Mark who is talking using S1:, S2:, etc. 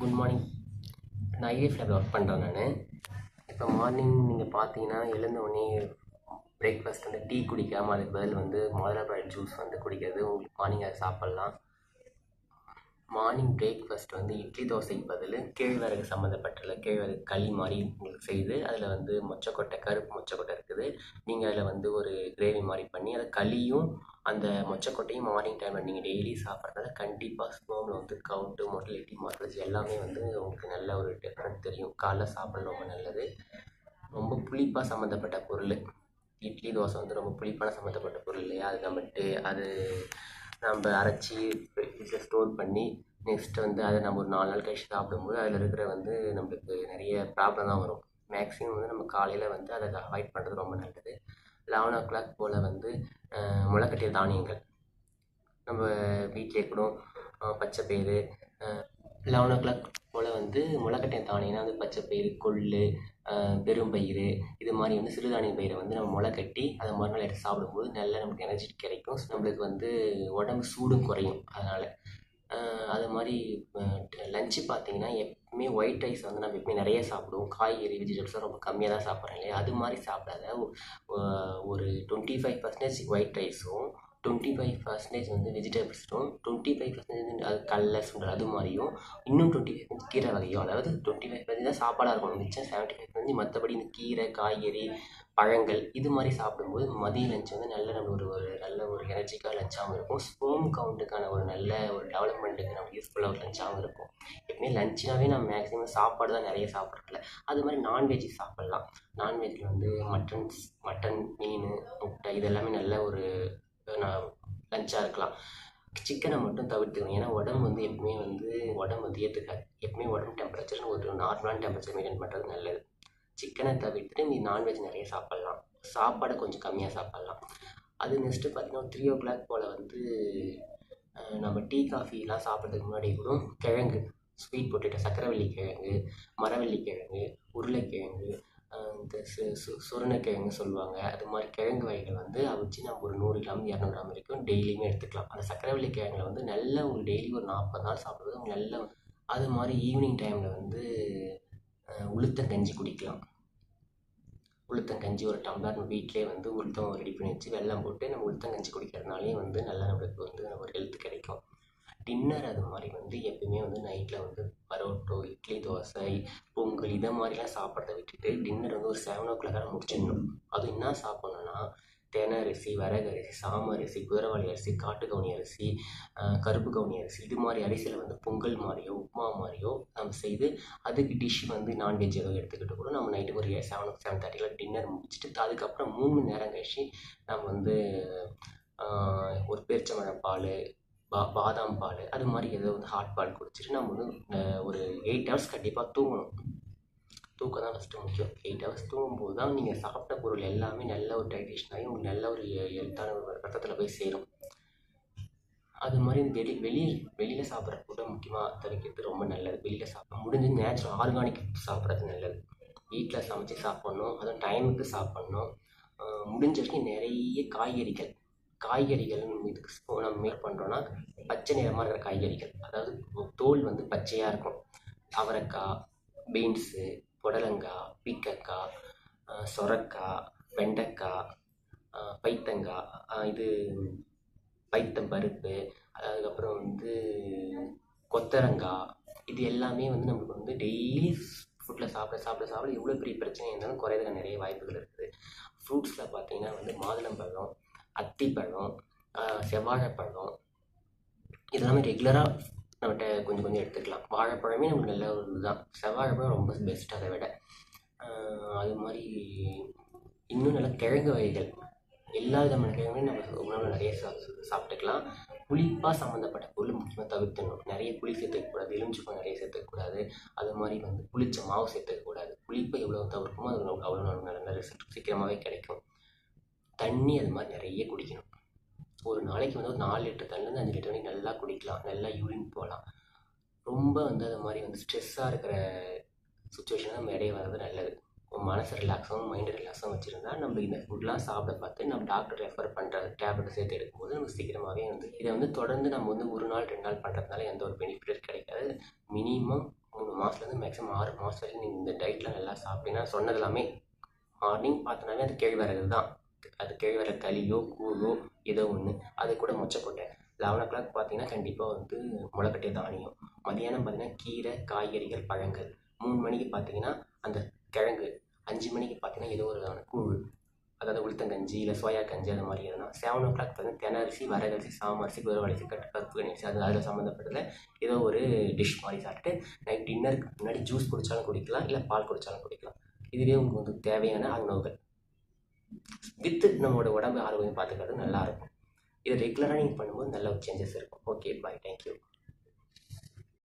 S1: Good morning நான் ஐஎஃப்ல work பண்ணுறேன் நான். இப்போ மார்னிங் நீங்கள் பார்த்தீங்கன்னா எழுந்த உடனே பிரேக்ஃபாஸ்ட் வந்து டீ குடிக்காமல் அதுக்கு பதில் வந்து மாதுளம்பழ ஜூஸ் வந்து குடிக்கிறது உங்களுக்கு மார்னிங் அதை சாப்பிட்லாம். மார்னிங் பிரேக்ஃபாஸ்ட் வந்து இட்லி தோசைக்கு பதில் கேழ்வரகு சம்மந்தப்பட்டுள்ள கேழ்வரகு களி மாதிரி உங்களுக்கு செய்து அதில் வந்து மொச்சக்கொட்டை கருப்பு மொச்சக்கொட்டை இருக்குது. நீங்கள் அதில் வந்து ஒரு கிரேவி மாதிரி பண்ணி அதை களியும் அந்த மொச்சக்கொட்டையும் மார்னிங் டைமில் நீங்கள் டெய்லி சாப்பிட்றதால கண்டிப்பாக ஸ்போமில் வந்து கவுண்ட்டு மொட்டிலிட்டி மார்க்கல்ஸ் எல்லாமே வந்து உங்களுக்கு நல்ல ஒரு டிஃப்ரெண்ட் தெரியும். காலைல சாப்பிட ரொம்ப நல்லது. ரொம்ப புளிப்பாக சம்மந்தப்பட்ட பொருள். இட்லி தோசை வந்து ரொம்ப புளிப்பான சம்மந்தப்பட்ட பொருள் இல்லையா? அது நம்மட்டு அது நம்ம அரைச்சி ஃப்ரிட்ஜில் ஸ்டோர் பண்ணி நெக்ஸ்ட் வந்து அதை நம்ம ஒரு நாலு நாள் கழிச்சு சாப்பிடும்போது அதில் இருக்கிற வந்து நம்மளுக்கு நிறைய ப்ராப்ளம் தான் வரும். மேக்ஸிமம் வந்து நம்ம காலையில் வந்து அதை அவாய்ட் பண்ணுறது ரொம்ப நல்லது. லெவன் ஓ கிளாக் போல் வந்து முளைக்கட்டிய தானியங்கள். நம்ம வீட்டிலே கூட பச்சை பயிறு லெவன் ஓ கிளாக் போல் வந்து முளைக்கட்டிய தானியம்னா வந்து பச்சை பயிறு கொள்ளு வெறும் பயிறு இது மாதிரி வந்து சிறுதானிய பயிரை வந்து நம்ம முளை கட்டி அதை மறுநாள் எடுத்து சாப்பிடும்போது நல்ல நமக்கு எனர்ஜி கிடைக்கும். நம்மளுக்கு வந்து உடம்பு சூடும் குறையும் அதனால். அது மாதிரி லஞ்சு பார்த்தீங்கன்னா எப்பவுமே ஒயிட் ரைஸ் வந்து நம்ம எப்பவுமே நிறைய சாப்பிடுவோம். காய்கறி வெஜிடபிள்ஸ்லாம் ரொம்ப கம்மியாக தான் சாப்பிட்றோம் இல்லையா? அது மாதிரி சாப்பிடாத ஒரு டுவெண்ட்டி ஃபைவ் பர்சன்டேஜ் ஒயிட் ரைஸும் டுவெண்ட்டி ஃபைவ் பர்சன்டேஜ் வந்து வெஜிடபிள்ஸும் டுவெண்ட்டி ஃபைவ் பர்சன்டேஜ் அது கடல சுண்டல் அது மாதிரியும் இன்னும் டுவெண்ட்டி ஃபைவ் கீரை வகையும் அதாவது டுவெண்ட்டி ஃபைவ் பர்சன்டேஜ் தான் சாப்பாடாக இருக்கும் மிச்சம் செவன்ட்டி ஃபைவ் பர்சன்டேஜ் மற்றபடி இந்த கீரை காய்கறி பழங்கள் இது மாதிரி சாப்பிடும்போது மதிய லஞ்ச் வந்து நல்ல நம்ம ஒரு ஒரு நல்ல ஒரு எனர்ஜிக்காக லஞ்சாகவும் இருக்கும். ஸ்போம் கவுண்ட்டுக்கான ஒரு நல்ல ஒரு டெவலப்மெண்ட்டுக்கு நம்ம யூஸ்ஃபுல்லாக ஒரு லஞ்சாகவும் இருக்கும். எப்பவுமே லஞ்ச்னாவே நம்ம மேக்ஸிமம் சாப்பாடு தான் நிறைய சாப்பிட்றதில்ல அது மாதிரி நான்வெஜ் சாப்பிட்லாம். நான்வெஜ்ஜில் வந்து மட்டன்ஸ் மட்டன் மீன் முட்டை இதெல்லாமே நல்ல ஒரு லஞ்சாக இருக்கலாம். சிக்கனை மட்டும் தவிர்த்துக்கணும். ஏன்னா உடம்பு வந்து எப்பவுமே வந்து உடம்பு வந்து ஏற்றுக்காது எப்பவுமே உடம்பு டெம்பரேச்சர் ஒரு நார்மலான டெம்பரேச்சர் மெயின்டைன் பண்ணுறது நல்லது. சிக்கனை தவிர்த்துட்டு நீ நான்வெஜ் நிறைய சாப்பிட்லாம். சாப்பாடை கொஞ்சம் கம்மியாக சாப்பிட்லாம். அது நெக்ஸ்ட்டு பார்த்தீங்கன்னா த்ரீ ஓ கிளாக் போல் வந்து நம்ம டீ காஃபிலாம் சாப்பிட்றதுக்கு முன்னாடி கூட கிழங்கு ஸ்வீட் பொட்டேட்டோ சக்கரவள்ளி கிழங்கு மரவள்ளி கிழங்கு உருளைக்கிழங்கு இந்த சு சு சுரணக்கிழங்கு சொல்லுவாங்க. அது மாதிரி கிழங்கு வகைகள் வந்து அவிச்சு நம்ம ஒரு நூறு கிராம் இரநூறு கிராம் வரைக்கும் டெய்லியுமே எடுத்துக்கலாம். அந்த சக்கரவள்ளி கிழங்குல வந்து நல்ல ஒரு டெய்லி ஒரு நாற்பது நாள் சாப்பிட்றது நல்ல அது மாதிரி ஈவினிங் டைமில் வந்து உளுத்தங்கஞ்சி குடிக்கலாம். உளுத்தங்கஞ்சி ஒரு டம்ளர் நம்ம வீட்டிலே வந்து உளுத்தம் ரெடி பண்ணி வச்சு வெள்ளம் போட்டு நம்ம உளுத்தங்கஞ்சி குடிக்கிறதுனாலே வந்து நல்லா நம்மளுக்கு வந்து ஒரு ஹெல்த் கிடைக்கும். டின்னர் அது மாதிரி வந்து எப்பயுமே வந்து நைட்டில் வந்து பரோட்டோ இட்லி தோசை பொங்கல் இதை மாதிரிலாம் சாப்பிட்றத விட்டுட்டு டின்னர் வந்து ஒரு செவன் ஓ கிளாக்காக முடிச்சிடணும். அதுவும் என்ன சாப்பிட்ணுன்னா தேனை அரிசி வரகு அரிசி சாம அரிசி குதிரவாளி அரிசி காட்டு கவுனி அரிசி கருப்பு கவுனி அரிசி இது மாதிரி அரிசியில் வந்து பொங்கல் மாதிரியோ உப்புமா மாதிரியோ நம்ம செய்து அதுக்கு டிஷ் வந்து நான்வெஜ் ஏதோ எடுத்துக்கிட்டு கூட நம்ம நைட்டு ஒரு செவன் செவன் தேர்ட்டியில் டின்னர் முடிச்சுட்டு அதுக்கப்புறம் மூணு மணி நேரம் கழிச்சு நம்ம வந்து ஒரு பேரிச்சம்பழம் பால் பா பாதாம் பால் அது மாதிரி ஏதோ வந்து ஹாட் பால் குடிச்சிட்டு நம்ம வந்து ஒரு எயிட் ஹவர்ஸ் கண்டிப்பாக தூங்கணும். தூக்கம் தான் ஃபஸ்ட்டு முக்கியம். எயிட் ஹவர்ஸ் தூங்கும்போது தான் நீங்கள் சாப்பிட்ட பொருள் எல்லாமே நல்ல ஒரு டைஜஷன் ஆகி உங்களுக்கு நல்ல ஒரு ஹெல்த்தான ஒரு ரத்தத்தில் போய் சேரும். அது மாதிரி வெளி வெளியில் வெளியில் சாப்பிட்ற ஃபுட்டை முக்கியமாக தவிர்க்கிறது ரொம்ப நல்லது. வெளியில் சாப்பிட முடிஞ்சு நேச்சுரல் ஆர்கானிக் சாப்பிட்றது நல்லது. வீட்டில் சமைச்சு சாப்பிட்ணும் அதுவும் டைமுக்கு சாப்பிட்ணும். முடிஞ்ச வரைக்கும் நிறைய காய்கறிகள் காய்கறிகள் இதுக்கு நம்ம மேல் பண்ணுறோன்னா பச்சை நிறமாக இருக்கிற காய்கறிகள். அதாவது தோல் வந்து பச்சையாக இருக்கும். அவரைக்காய் பீன்ஸு புடலங்காய் பீக்கக்காய் சொரக்காய் வெண்டைக்காய் பைத்தங்காய் இது பைத்தம் பருப்பு அதுக்கப்புறம் வந்து கொத்தரங்காய் இது எல்லாமே வந்து நமக்கு வந்து டெய்லி ஃபுட்டில் சாப்பிட சாப்பிட சாப்பிட எவ்வளோ பெரிய பிரச்சனை இருந்தாலும் குறையதுக்கு நிறைய வாய்ப்புகள் இருக்குது. ஃப்ரூட்ஸில் பார்த்தீங்கன்னா வந்து மாதுளம்பழம் அத்திப்பழம் செவ்வாழைப்பழம் இதெல்லாமே ரெகுலராக நம்மகிட்ட கொஞ்சம் கொஞ்சம் எடுத்துக்கலாம். வாழைப்பழமே நம்மளுக்கு நல்ல ஒரு இதுதான். செவ்வாழைப்பழம் ரொம்ப பெஸ்ட் அதை விட. அது மாதிரி இன்னும் நல்ல கிழங்கு வகைகள். எல்லா விதமான கிழங்குமே நம்ம உணவில் நிறைய சா சாப்பிட்டுக்கலாம். புளிப்பாக சம்மந்தப்பட்ட பொருள் முக்கியமாக தவிர்த்துணும் நிறைய புளி சேர்த்துக்கக்கூடாது எலுமிச்சப்பழம் நிறைய சேர்த்துக்கக்கூடாது. அது மாதிரி வந்து புளிச்ச மாவு சேர்த்துக்கக்கூடாது. புளிப்பை எவ்வளோ தவிர்க்குமோ அது அவ்வளோ நல்ல நல்ல ரிசல்ட் சீக்கிரமாகவே கிடைக்கும். தண்ணி அது மாதிரி நிறைய குடிக்கணும். ஒரு நாளைக்கு வந்து ஒரு நாலு லிட்டர் தண்ணிலேருந்து அஞ்சு லிட்டர் வரைக்கும் நல்லா குடிக்கலாம். நல்லா யூரின் போகலாம் ரொம்ப வந்து அது மாதிரி வந்து ஸ்ட்ரெஸ்ஸாக இருக்கிற சுச்சுவேஷன் நம்ம இடையே வர்றது நல்லது. மனசு ரிலாக்ஸாகவும் மைண்டு ரிலாக்ஸாகவும் வச்சுருந்தா நம்ம இந்த ஃபுட்லாம் சாப்பிட பார்த்து நம்ம டாக்டர் ரெஃபர் பண்ணுற டேப்லெட் சேர்த்து எடுக்கும்போது நமக்கு சீக்கிரமாகவே வந்து இதை வந்து தொடர்ந்து நம்ம வந்து ஒரு நாள் ரெண்டு நாள் பண்ணுறதுனால எந்த ஒரு பெனிஃபிட்டும் கிடைக்காது. மினிமம் மூணு மாதத்துலேருந்து மேக்ஸிமம் ஆறு மாதம் வரைக்கும் நீங்கள் இந்த டயட்டில் நல்லா சாப்பிட்டீங்கன்னா சொன்னது எல்லாமே மார்னிங் பார்த்தனாலே அது கேழ்வரகு தான். அது கிழவர களியோ கூழோ ஏதோ ஒன்று அது கூட மொச்சக்கொட்டை லெவன் ஓ கிளாக் பார்த்தீங்கன்னா கண்டிப்பாக வந்து முளைக்கட்டை தானியம் மதியானம் பார்த்தீங்கன்னா கீரை காய்கறிகள் பழங்கள். மூணு மணிக்கு பார்த்தீங்கன்னா அந்த கிழங்கு. அஞ்சு மணிக்கு பார்த்தீங்கன்னா ஏதோ ஒரு கூழ். அதாவது உளுத்தங்கஞ்சி இல்லை சோயா கஞ்சி அந்த மாதிரி எதுனா. செவன் ஓ கிளாக் பார்த்தீங்கன்னா தெனரிசி வரகரிசி சாமரிசி குதிரவரிசி கட்டு கருப்பு அரிசி அது அதில் சம்மந்தப்பட்டதில் ஏதோ ஒரு டிஷ் மாதிரி சாப்பிட்டு நைட் டின்னருக்கு முன்னாடி ஜூஸ் குடித்தாலும் குடிக்கலாம் இல்லை பால் குடித்தாலும் குடிக்கலாம். இதுவே உங்களுக்கு வந்து தேவையான உணவுகள். வித்து நம்மளோட உடம்பு ஆரோக்கியம் பார்த்துக்கிறது நல்லாயிருக்கும் இதை ரெகுலராக நீங்கள் பண்ணும்போது நல்ல ஒரு சேஞ்சஸ் இருக்கும். Okay bye thank you